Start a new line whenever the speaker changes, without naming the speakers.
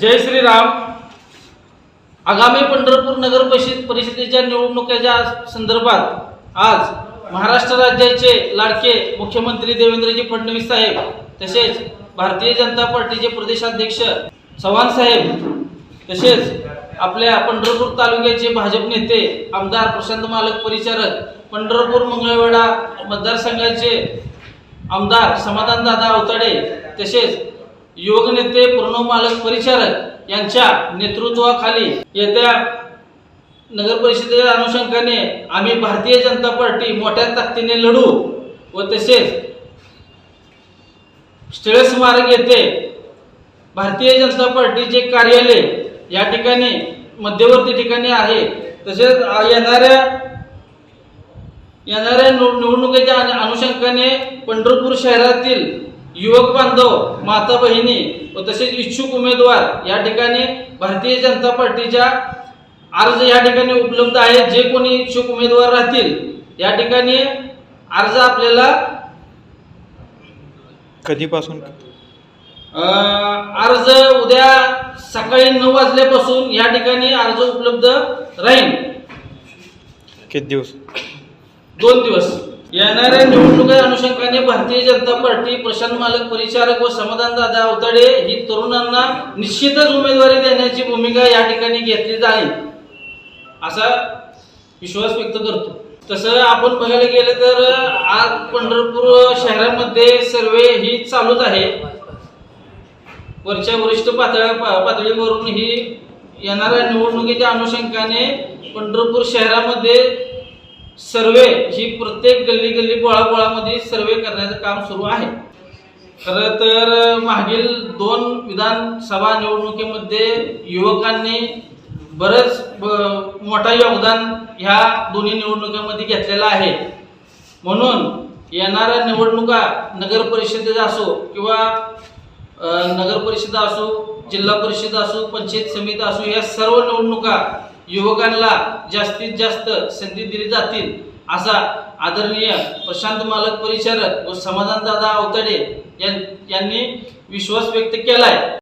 जय श्रीराम. आगामी पंढरपूर नगर परिषद परिषदेच्या निवडणुकीच्या संदर्भात आज महाराष्ट्र राज्याचे लाडके मुख्यमंत्री देवेंद्रजी फडणवीस साहेब तसेच भारतीय जनता पार्टीचे प्रदेशाध्यक्ष चव्हाण साहेब तसेच आपल्या पंढरपूर तालुक्याचे भाजप नेते आमदार प्रशांत मालक परिचारक पंढरपूर मंगळवेढा मतदारसंघाचे आमदार समाधान दादा अवताडे तसेच योग नेते प्रणव मालक परिचारक यांच्या नेतृत्वाखाली येत्या नगर परिषदेच्या अनुषंगाने आम्ही भारतीय जनता पार्टी मोठ्या ताकदीने लढू व तसेच स्टेळ स्मारक येथे भारतीय जनता पार्टीचे कार्यालय या ठिकाणी मध्यवर्ती ठिकाणी आहे. तसेच येणाऱ्या येणाऱ्या निवडणुकीच्या अनुषंगाने पंढरपूर शहरातील युवक बांधव माता बहिणी व तसेच इच्छुक उमेदवार या ठिकाणी भारतीय जनता पार्टीच्या अर्ज या ठिकाणी उपलब्ध आहेत. जे कोणी इच्छुक उमेदवार राहतील या ठिकाणी अर्ज आपल्याला
कधीपासून?
अर्ज उद्या सकाळी नऊ वाजल्यापासून या ठिकाणी अर्ज उपलब्ध राहील.
किती दिवस?
दोन दिवस. येणाऱ्या निवडणुका अनुषंगाने भारतीय जनता पार्टी प्रशांत मालक परिचारक व समाधान दादा अवतडे ही तरुणांना निश्चितच उमेदवारी देण्याची भूमिका या ठिकाणी घेतली जाईल. असा विश्वास व्यक्त करतो. तसं आपण बघायला गेलं तर आज पंढरपूर शहरामध्ये सर्वे ही चालूच आहे. वरच्या वरिष्ठ पातळ्या पा- पातळीवरून ही येणाऱ्या निवडणुकीच्या अनुषंगाने पंढरपूर शहरामध्ये सर्वे ही प्रत्येक गल्ली गल्ली बोळाबोळामध्ये सर्वे करण्याचं काम सुरू आहे. खरं तर मागील दोन विधानसभा निवडणुकीमध्ये युवकांनी बरंच मोठा योगदान ह्या दोन्ही निवडणुकीमध्ये घेतलेलं आहे. म्हणून येणाऱ्या निवडणुका नगर परिषदेचा असो किंवा नगर परिषद असो जिल्हा परिषद असो पंचायत समिती असो या सर्व निवडणुका युवकांना जास्तीत जास्त संधी दिली जातील असा आदरणीय प्रशांत मालक परिचारक व समाधान दादा अवतडे यां- यांनी विश्वास व्यक्त केलाय.